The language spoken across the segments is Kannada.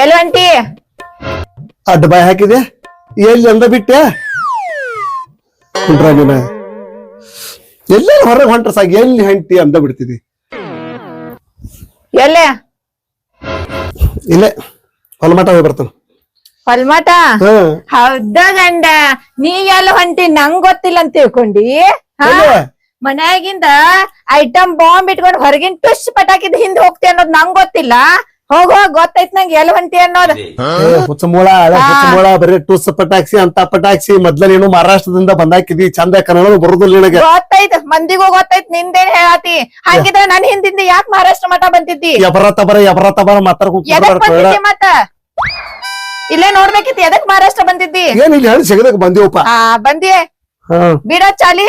ಎಲ್ಲಿ ಅಂಟಿ ಅಡ್ಡ ಬಾಯ್ ಹಾಕಿದೆ? ಎಲ್ಲಿ ಅಂದ ಬಿಟ್ಟೆ? ಕುಂಟ್ರ ನೀನ ಎಲ್ಲೆಲ್ಲಿ ಹೊರಗೆ ಹೊಂಟ್ರ ಸಾಕು ಎಲ್ಲಿ ಹೊಂಟಿ ಅಂದ ಬಿಡ್ತಿದಿ? ಎಲ್ಲೇ? ಇಲ್ಲೇ ಹೊಲಮಠ ಹೋಗಿ ಬರ್ತಾನ. ಹೊಲ್ಮಟ ಹಾ. ಹೌದ ಗಂಡ? ನೀ ಎಲ್ಲ ಹೊಂಟಿ? ನಂಗ್ ಗೊತ್ತಿಲ್ಲ ಅಂತ ತಿಳ್ಕೊಂಡಿ. ಹಾ? ಮನ್ಯಾಗಿಂದ ಐಟಮ್ ಬಾಂಬ್ ಇಟ್ಕೊಂಡು ಹೊರಗಿನ ಟುಶ್ ಪಟಾಕಿದ್ ಹಿಂದ್ ಹೋಗ್ತಿ ಅನ್ನೋದು ನಂಗ್ ಗೊತ್ತಿಲ್ಲ. ಹೋಗ್ ಹೋಗ್ ಗೊತ್ತೈತ್ ನಂಗೆ ಎಲ್ ಹೊಂಟಿ ಅನ್ನೋದ್. ಏ, ಹುಚ್ಚ ಮೂಳ ಹಳೆ ಹುಚ್ಚ ಮೂಳ ಬರೀ ಟೂಸ್ ಪಟಾಕ್ಸಿ ಅಂತ ಪಟಾಕ್ಸಿ ಮೊದ್ಲ ನೀನು ಮಹಾರಾಷ್ಟ್ರದಿಂದ ಬಂದಾಕಿದಿ ಚಂದ ಕನ್ನಡ ಬರುದಿಲ್ಲ ನಿನಗೆ. ಗೊತ್ತೈತ್ ಮಂದಿಗೂ ಗೊತ್ತೈತ್ ನಿಂದೇನ್ ಹೇಳತಿ? ಹಂಗಿದ್ರೆ ನನ್ ಹಿಂದಿಂದ ಯಾಕ್ ಮಹಾರಾಷ್ಟ್ರ ಮಠ ಬಂದಿದ್ದಿ? ಎಬರತ ಬರ ಎಬರತ ಬರ ಎದಕ್ ಬಂದಿದ್ದಿ ಮತ್ತ? ಇಲ್ಲೇ ನೋಡ್ಬೇಕಿತ್ತು ಎದಕ್ ಮಹಾರಾಷ್ಟ್ರ ಬಂದಿದ್ದಿ? ಏನ್ ಇಲ್ಲಿ ಹೇಳಿ ಸಿಗದಕ್ ಬಂದಿವಪ್ಪ. ಆ ಬಂದಿ ಹಾ. ಬಿಡ ಚಾಲಿ.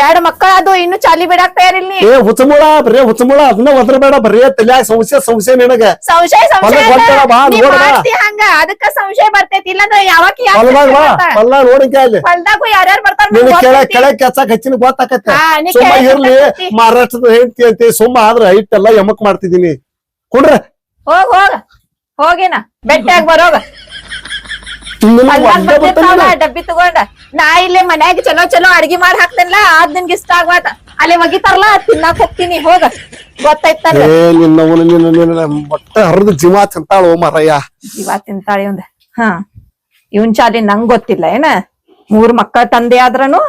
ಎರಡ್ ಮಕ್ಕಳ ಅದು ಇನ್ನು ಚಾಲಿ ಬಿಡಾಕ್ ತಯಾರಿಲ್ಲ ಏ ಹುಚ್ಚಮುಳ ಬರೇ ಬರೀ ಅದನ್ನ ಒದ್ರ ಬೇಡ ಬರೇ ತಲ್ಯಾಗ ಸಂಶಯ ಸಂಶಯ ನಿನಗ. ಸಂಶಯ ಸಂಶಯ ಹೊಲಕ್ ಹೊಂಟಾಳ ಬಾ, ನೀ ನೋಡ್ ಬಾ. ಮಾಡ್ತಿ ಹಂಗ ಅದಕ್ಕ ಸಂಶಯ ಬರ್ತೈತಿ ಇಲ್ಲಂದ್ರ ಯಾವಾಗ ಹೊಲದಾಗ ಬಾ ಹೊಲ ನೋಡಿಕ ಅಲ್ಲಿ. ಹೊಲ್ದಾಗು ಯಾರ್ಯಾರು ಬರ್ತಾರ ನೀನು ಕೆಳ ಕೆಳಗ್ ಕೆಚ್ಚಕ್ ಹಚ್ಚಿನ ಗೊತ್ತಾಕತ್ತೆ. ಹಾ, ನೀ ಸುಮ್ಮ ಕೆಳಗ್ ಇರ್ಲಿ ಕೆಚ್ಚಕ್ ಹಚ್ಚಿ. ಮಹಾರಾಷ್ಟ್ರದ ಹೆಂಡತಿ ಅಂತೆ ಸುಮ್ಮ ಆದ್ರ ಎಲ್ಲ ಯಮಕ್ ಮಾಡ್ತಿದೀನಿ ಕುಡ್ರ ಹೋಗ ಹೋಗ ಹೋಗಿನ ಬೆಟ್ಟಾಗ ಬರೋಗ. ನಿನ್ನ ಹೊಲ್ದಾಗ ಒಂದೇ ಬರ್ತಿರ್ತಾವಲ್ಲ ಬರ್ತಾನಿಲ್ಲ. ಡಬ್ಬಿ ತಗೊಂಡ. ನಾ ಇಲ್ಲೇ ಮನ್ಯಾಗ ಚಲೋ ಚಲೋ ಅಡ್ಗಿ ಮಾಡಿ ಹಾಕ್ತೇನಲ್ಲ ಅದ್ ನಿನ್ಗೆ ಇಷ್ಟ ಆಗ್ವಾತ. ಅಲ್ಲಿ ಒಗಿತಾರಲ್ಲ ತಿನ್ನಕ್ ಹೋಗ್ತೀನಿ ಹೋಗ. ಗೊತ್ತೈತ್ ಏ ನಿನ್ನವನು ನಿನ್ನ ನಿನ್ನ ಮೊಟ್ಟೆ ಹರಿದು ಜೀವ ತಿಂತಾಳು ಮರಯ್ಯ. ಜೀವ ತಿಂತಾಳೆ ಒಂದ್ ಹಾ. ಇವನ್ ಚಾಲಿ ನಂಗ್ ಗೊತ್ತಿಲ್ಲ ಏನ? ಮೂರ್ ಮಕ್ಕಳ ತಂದೆ ಆದ್ರನು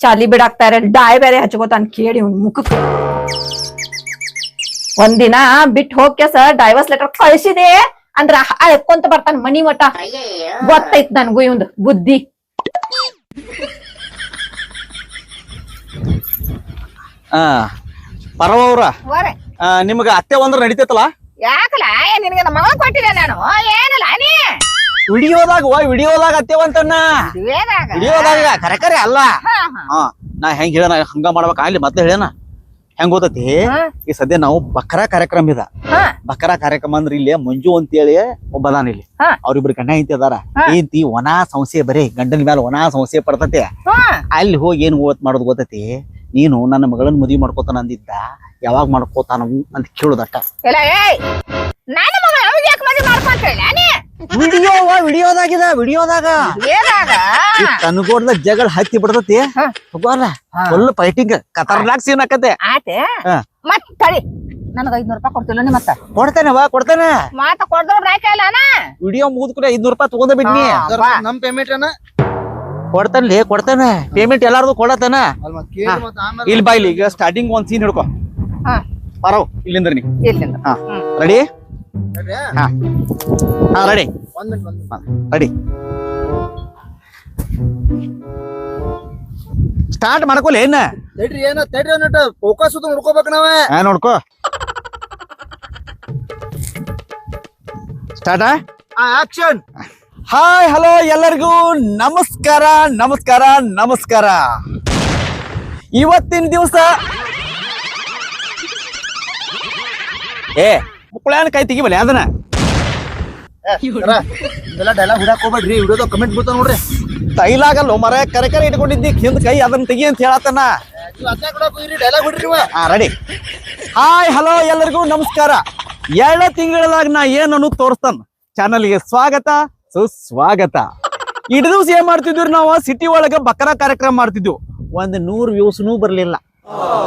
ಚಾಲಿ ಬಿಡಾಕ್ತಾರೆ ಡಾಯ್ ಬೇರೆ ಹಚ್ಕೋತಾನ ಕೇಳಿ ಇವನ್ ಮುಖಕ್ಕೆ. ಒಂದಿನ ಬಿಟ್ ಸರ್ ಡೈವರ್ಸ್ ಲೆಟರ್ ಕಳ್ಸಿದೆ ಅಂದ್ರ ಎಕ್ಕೊಂತ ಬರ್ತಾನ ಮನಿ ಮಠ. ಗೊತ್ತೈತ್ ನನ್ಗೂ ಇವಂದ್ ಬುದ್ಧಿ. ಆ ಪರವವ್ರ ನಿಮ್ಗ ಅತ್ತೆ ಒಂದ್ರ ನಡಿತೈತಲ್ಲ? ಯಾಕಲ್ಲ? ನಿನಗೆ ನಮ್ಮ ಮಗಳ ಕೊಟ್ಟಿದೆ ನಾನು? ಏನಲ್ಲ ನೀ? ವಿಡಿಯೋದಾಗ ವಾ ವಿಡಿಯೋದಾಗ ಅತ್ತೆವಂತನ್ನ ವಿಡಿಯೋದಾಗ? ಕರೆ ಕರೆ ಅಲ್ಲ. ಹಾ ನಾ ಹೆಂಗ್ ಹೇಳ ಹಂಗ ಮಾಡ್ಬೇಕ ಅಲ್ಲಿ ಮತ್ತೆ ಹೇಳೇನ ಹೆಂಗ್ ಗೊತ್ತೈತಿ? ಈ ಸದ್ಯ ನಾವು ಬಕ್ರಾ ಕಾರ್ಯಕ್ರಮ ಇದ. ಬಕ್ರಾ ಕಾರ್ಯಕ್ರಮ ಅಂದ್ರೆ ಇಲ್ಲಿ ಮಂಜು ಅಂತೇಳಿ ಒಬ್ಬ ಅದಾನ ಇಲ್ಲಿ. ಅವ್ರಿಬ್ರು ಗಂಡ ಹೆಂಡತಿ ಅದಾರ. ಹೆಂಡತಿ ಒಣ ಸಮಸ್ಯೆ ಬರೀ ಗಂಡನ ಮೇಲೆ ಒಣ ಸಮಸ್ಯೆ ಪಡ್ತತಿ. ಅಲ್ಲಿ ಹೋಗಿ ಏನ್ ಓದ್ ಮಾಡೋದು ಗೊತ್ತೈತಿ? ನೀನು ನನ್ನ ಮಗಳನ್ನ ಮದ್ವಿ ಮಾಡ್ಕೋತಾನ ಅಂದಿದ್ದ. ಯಾವಾಗ ಮಾಡ್ಕೋತಾನು ಅಂತ ಕೇಳುದಟ್ಟ ನನ್ನ ಮಗಳ ಯಾಕೆ ಮದುವೆ ನೀ ವಿಡಿಯೋ ವಿಡಿಯೋದಾಗಿದ ವಿಡಿಯೋದಾಗ. ಏನಾಗ? ತನಗೋಡ್ದ ಜಗಳ ಹತ್ತಿ ಬಿಡ್ತತಿ. ಹಾ. ಹೋಗಲ್ಲ ಫುಲ್ ಫೈಟಿಂಗ್ ಕತರ್ನಾಕ್ ಸೀನ್ ಆಕತೆ ಆತೆ. ಮತ್ ತಡಿ. ನನಗ ಐದ್ನೂರ್ ರೂಪಾಯಿ ಕೊಡ್ತಿಲ್ಲ ನೀ ಮತ್ತ ಕೊಡ್ತೇನೆ ವಾ ಕೊಡ್ತೇನೆ. ಮಾತ ಕೊಡ್ದ್ರ ಅಣ್ಣ? ವಿಡಿಯೋ ಮುಗಿದು ಕೂಡ ಐದ್ನೂರ್ ರೂಪಾಯಿ ತಗೊಂಡ ಬಿಡ್ನಿ. ನಮ್ ಪೇಮೆಂಟ್ ಏನ ಲೇ ಕೊಡ್ತೇನೆ. ಪೇಮೆಂಟ್ ಎಲ್ಲಾರ್ದು ಕೊಡತೇನ. ಇಲ್ಲಿ ಬಾ ಇಲ್ಲಿ ಈಗ ಸ್ಟಾರ್ಟಿಂಗ್ ಒಂದ್ ಸೀನ್ ಹಿಡ್ಕೊ. ಹಾ. ಬರವ್ ಇಲ್ಲಿಂದ ನೀ. ಇಲ್ಲಿಂದ. ರೆಡಿ ಹಾ. ಹಾ ರೆಡಿ ಒಂದ್ ಮಿನಿಟ್ ಒಂದ್ ರೆಡಿ ಸ್ಟಾರ್ಟ್ ಮಾಡ್ಕೊಲ್ಲ ಏನ? ತಡ್ರಿ ಏನ ತಡ್ರಿ ಅನ್ನಟ ಫೋಕಸ್ ನೋಡ್ಕೋಬೇಕು ನಾವೇ. ಹಾ ನೋಡ್ಕೋ. ಸ್ಟಾರ್ಟ್ ಆಕ್ಷನ್ ಹಾಯ್ ಹಲೋ ಎಲ್ಲರಿಗೂ ನಮಸ್ಕಾರ ನಮಸ್ಕಾರ ನಮಸ್ಕಾರ. ಇವತ್ತಿನ ದಿವಸ ಏ ಮುಕ್ಕಳೇನ ಕೈ ತೆಗಿಬಲ್ಲ ಅದನ್ನ? ಇದೆಲ್ಲ ಡೈಲಾಗ್ ಹುಡಾಕ್ ಹೋಗ್ಬೇಡ್ರಿ ವಿಡಿಯೋದಾಗ ಕಮೆಂಟ್ ಬಿಡ್ತಾವ ನೋಡ್ರಿ. ತೈಲಾಗಲ್ಲ ಮರ ಕರೆ ಕರೆ ಇಟ್ಕೊಂಡಿದ್ದಿ ಹಿಂದ್ ಕೈ ಅದನ್ನ ತೆಗಿ ಅಂತ ಹೇಳತ್ತನ? ಡೈಲಾಗ್ ಹಾ ರೆಡಿ ಹಾಯ್ ಹಲೋ ಎಲ್ಲರಿಗೂ ನಮಸ್ಕಾರ. ಎರಡ ತಿಂಗಳದಾಗ ನಾ ಏನನ್ನು ತೋರಿಸ್ತಾನ? ಚಾನಲ್ಗೆ ಸ್ವಾಗತ ಸುಸ್ವಾಗತ. ಇಡ ದಿವ್ಸ ಏನ್ ಮಾಡ್ತಿದ್ವಿ ನಾವು? ಸಿಟಿ ಒಳಗ ಬಕರ ಕಾರ್ಯಕ್ರಮ ಮಾಡ್ತಿದ್ವು. ಒಂದ್ ನೂರ್ ವ್ಯೂಸ್ನೂ ಬರ್ಲಿಲ್ಲ.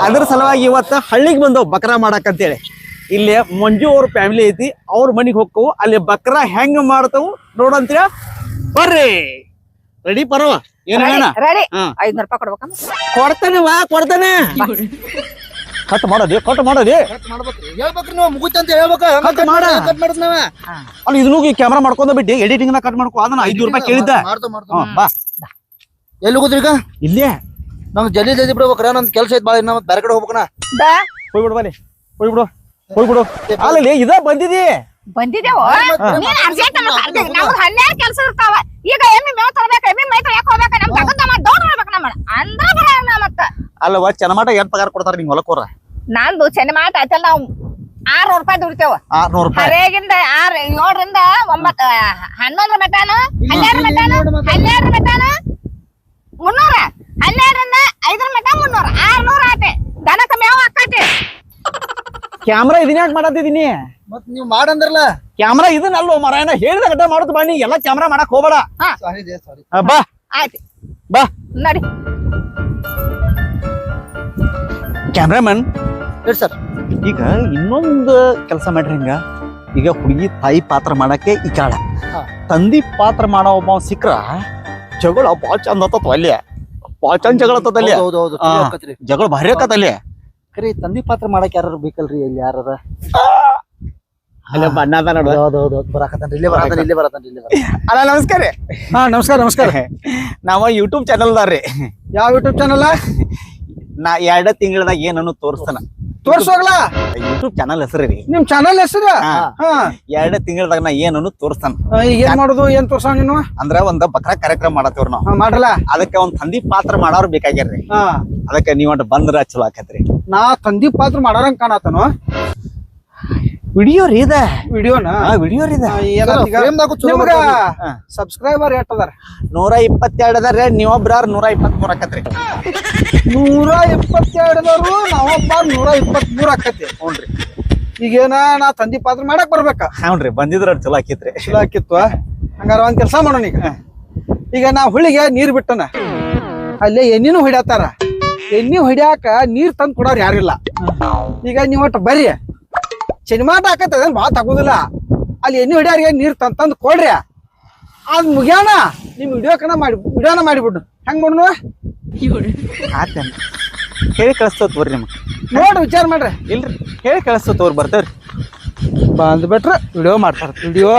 ಅದ್ರ ಸಲುವಾಗಿ ಇವತ್ತ ಹಳ್ಳಿಗೆ ಬಂದವು ಬಕರ ಮಾಡಕ್ ಅಂತೇಳಿ. ಇಲ್ಲಿ ಮಂಜು ಅವ್ರ ಫ್ಯಾಮಿಲಿ ಐತಿ ಅವ್ರ ಮನೆಗೆ ಹೋಗ್ತವು ಅಲ್ಲಿ ಬಕ್ರ ಹೆಂಗ್ ಮಾಡ್ತಾವು ನೋಡಂತೀರ ಬರ್ರಿ. ರೆಡಿ ಪರವ? ಏನ್ ರೆಡಿ. ಐದ್ನೂರ್ ರೂಪಾಯಿ ಕೊಡ್ಬೇಕಮ್ಮ. ಕೊಡ್ತಾನೆ ವಾ ಕೊಡ್ತಾನೆ. ಕಟ್ ಮಾಡೋದಿ ಕಟ್ ಮಾಡೋದಿ. ಹೇಳ್ಬೇಕ್ರಿ ನೀವು ಮುಗಿತ ಅಂತ ಹೇಳ್ಬೇಕ. ಕಟ್ ಮಾಡ. ಕಟ್ ಮಾಡುದ್ ನಾವ. ಅಲ್ಲಿ ಇದನ್ನು ಕ್ಯಾಮ್ರಾ ಮಾಡ್ಕೊಂಡ ಬಿಟ್ಟು ಎಡಿಟಿಂಗ್ನ ಕಟ್ ಮಾಡ್ಕೊ ಅದನ್ನ ಐದ್ನೂರು ರೂಪಾಯಿ ಕೇಳಿದ್ದ. ಬಾ. ಎಲ್ಲಿ ಹೋಗುದ್ರಿ ಈಗ? ಇಲ್ಲೇ. ನಂಗೆ ಜಲ್ದಿ ಜಲ್ದಿ ಬಿಡ್ಬೇಕ್ರ ನಂದ್ ಕೆಲ್ಸ ಐತ್ ಬಾಳ ನಾವ್ ಬೇರೆ ಕಡೆ ಹೋಗ್ಬೇಕನ ಬಾ. ಹೋಗ್ಬಿಡು ಹೋಗಿ ಹೋಗ್ಬಿಡು. ಹೋಗ್ಬಿಡು. ಅಲ್ಲಿ ಇದ ಬಂದಿದಿ? ಬಂದಿದ್ದೇವ ನೀನ್ ಅರ್ಜೆಂಟ್ ನಮ್ಗ್ ಹನ್ನೆರಡು ಕೆಲಸ ಇರ್ತಾವ. ಈಗ ಎಮ್ಮಿ ಮೇವ್ ತರ್ಬೇಕ ಎಮ್ಮಿ ಮೈ ತೊಳ್ಯಾಕ್ ಹೋಗ್ಬೇಕ ನಮ್ ತಗದ ಮತ್ ದೌಡ್ ಮಾಡ್ಬೇಕ ನಮ್ಮ ಅಂದ್ರ ಬರಲ್ಲ ಮತ್ತ. ಅಲ್ಲವ ಚೆನ್ನಮಾಟ ಎಷ್ಟ್ ಪಗಾರ ಕೊಡ್ತಾರ ನಿಂಗ್ ಹೊಲಕೋರ ನಂದು ಆಯ್ತಲ್ಲ ನಾವು ಆರ್ನೂರು ರೂಪಾಯಿ ದುಡಿತೇವ. ಆರ್ನೂರು ರೂಪಾಯಿ. ಹರೇಗಿಂದ ಆರ್ ಏಳರಿಂದ ಒಂಬತ್ತ ಹನ್ನೊಂದರ ಮಟಾನ ಹನ್ನೆರಡು ಮಟಾನ ಹನ್ನೆರಡು ಮಟಾನ ಮುನ್ನೂರ. ಹನ್ನೆರಡರಿಂದ ಐದರ ಮಟ ಮುನ್ನೂರ. ಆರ್ನೂರ ಆತೆ. ಕಮ್ಮಿ ಮೇವ ಹಾಕೈತಿ ಕ್ಯಾಮ್ರಾ ಇದನ್ನ ಯಾಕೆ ಮಾಡತ್ತಿದೀನಿ ಮತ್ ನೀವ್ ಮಾಡಂದ್ರಲ್ಲ. ಕ್ಯಾಮ್ರಾ ಇದನ್ನಲ್ಲ ಮರ ಏನ ಹೇಳಿದ ಗಡ್ಡ ಮಾಡುದು ಬಾ ನೀ ಎಲ್ಲ ಕ್ಯಾಮ್ರಾ ಮಾಡಕ್ ಹೋಗ್ಬೇಡ. ಸಾರಿ ಸಾರಿ ಆ, ಬಾ. ಆಯ್ತು. ಬಾ. ನಡಿ. ಕ್ಯಾಮ್ರಾಮನ್ ಹೇಳಿ ಸರ್? ಈಗ ಇನ್ನೊಂದು ಕೆಲಸ ಮಾಡ್ರಿ ಹಿಂಗ. ಈಗ ಹುಡುಗಿ ತಾಯಿ ಪಾತ್ರ ಮಾಡಕ್ಕೆ ಈಕಾಳ. ಹಾ. ತಂದಿ ಪಾತ್ರ ಮಾಡೋ ಒಬ್ಬ ಸಿಕ್ರ ಜಗಳ ಬಾಳ್ ಚಂದ ಆತತ್ ಅಲ್ಲಿ. ಬಾಳ್ ಚಂದ ಜಗಳ ಆತತ್ ಅಲ್ಲಿ. ಹೌದು ಹೌದು ಜಗಳ ಭಾರಿ ಆಕತ್ ಅಲ್ಲಿ. ಕರಿ ತಂದಿ ಪಾತ್ರ ಮಾಡಕ್ ಯಾರು ಬೇಕಲ್ರಿ ಇಲ್ಲಿ ಯಾರದ ಅಲ್ಲ ಬಣ್ಣ ಅದ ನೋಡು. ಹೌದು ಹೌದು ಬರಾಕತ್ತಾನ್ರಿ ಇಲ್ಲೇ ಬರಾತಾನ ಇಲ್ಲೇ ಬರಾತಾನ ಇಲ್ಲೇ ಅಲ್ಲ ನಮಸ್ಕಾರ ಹಾ ನಮಸ್ಕಾರ ನಮಸ್ಕಾರ. ನಾವ ಯೂಟ್ಯೂಬ್ ಚಾನಲ್ ದಾರ್ರಿ. ಯಾವ ಯೂಟ್ಯೂಬ್ ಚಾನಲ್ ನಾ ಎರಡ ತಿಂಗಳದಾಗ ಏನನ್ನು ತೋರಿಸ್ತಾನ. ತೋರ್ಸೋಗ್ಲ ಯೂಟ್ಯೂಬ್ ಚಾನಲ್ ಹೆಸರು ರೀ. ನಿಮ್ ಚಾನಲ್ ಹೆಸರು? ಹಾ. ಎರಡ ತಿಂಗಳದಾಗ ನಾ ಏನನ್ನು ತೋರಿಸ್ತಾನ. ಏನ್ ಮಾಡೋದು? ಏನ್ ತೋರ್ಸಾವ ನೀನು? ಅಂದ್ರ ಒಂದ್ ಬಕ್ರಾ ಕಾರ್ಯಕ್ರಮ ಮಾಡತ್ತೇವ್ರ ನಾವು. ಮಾಡ್ರಲ್ಲ ಅದಕ್ಕೆ ಒಂದ್ ತಂದಿ ಪಾತ್ರ ಮಾಡೋರ್ ಬೇಕಾಗ್ಯಾರ್ರಿ. ಹಾ. ಅದಕ್ಕೆ ನೀವ್ ಬಂದ್ರ ಚಲೋ ಆಕತ್ರಿ. ನಾ ತಂದಿ ಪಾತ್ರ ಮಾಡೋರಂಗ್ ಕಾಣತಾನು ವಿಡಿಯೋ ರೀ ಇದ. ವಿಡಿಯೋನ? ವಿಡಿಯೋ ರೀ ಇದ. ಚಲೋ ನಿಮ್ಗ ಸಬ್ಸ್ಕ್ರೈಬರ್ ಎಷ್ಟ್ ಅದಾರ? ನೂರ ಇಪ್ಪತ್ತೆರಡು ಅದಾರ ನೀವೊಬ್ರ ನೂರ ಇಪ್ಪತ್ತ್ ಮೂರ್ ಆಕತ್ರಿ. ನೂರ ಇಪ್ಪತ್ತೆರಡದವ್ರು ನಾವೊಬ್ಬ ನೂರ ಇಪ್ಪತ್ತ್ ಮೂರ್ ಆಕತಿ ಹ್ಞೂನ್ರಿ ಈಗೇನ ನಾ ತಂದಿ ಪಾತ್ರ ಮಾಡಕ್ ಬರ್ಬೇಕ? ಹ್ಞೂನ್ರಿ ಬಂದಿದ್ರ ಚಲೋ ಆಕಿತ್ರಿ. ಚಲೋ ಆಕಿತ್ತು ಹಂಗಾರ ಒಂದ್ ಕೆಲ್ಸ ಮಾಡೋಣ ಈಗ. ಈಗ ನಾ ಹುಳಿಗೆ ನೀರ್ ಬಿಟ್ಟನ. ಅಲ್ಲೇ ಎಣ್ಣಿನೂ ಹೊಡ್ಯಾತಾರ. ಎಣ್ಣಿ ಹೊಡ್ಯಾಕ ನೀರ್ ತಂದ್ ಕೊಡೋರ್ ಯಾರಿಲ್ಲ. ಈಗ ನೀವ್ ಒಟ್ಟು ಬರ್ರಿ. ಸಿನಿಮಾಟ ಹಾಕತ್ತದ ಭಾಳ ತಗೋದಿಲ್ಲ. ಅಲ್ಲಿ ಎಣ್ಣೆ ಹೊಡ್ಯಾರಿಗೆ ನೀರು ತಂದು ತಂದು ಕೊಡ್ರಿ. ಅದ್ ಮುಗ್ಯಾನ ವಿಡಿಯೋ ಕಣ ಮಾಡಿ ವಿಡಿಯೋನ ಮಾಡಿಬಿಡು. ಹೆಂಗ್ ಮಾಡೋಣ? ಆತ ಹೇಳಿ ಕಳಿಸ್ತೋ ತೋರಿ ನಿಮ್ಗೆ. ನೋಡಿ ವಿಚಾರ ಮಾಡ್ರಿ. ಇಲ್ರಿ ಹೇಳಿ ಕಳಿಸ್ತೋ ತೋರಿ ಬರ್ತೇವ್ರಿ. ಬಂದ್ಬಿಟ್ರೆ ವಿಡಿಯೋ ಮಾಡ್ತಾರೆ. ವಿಡಿಯೋ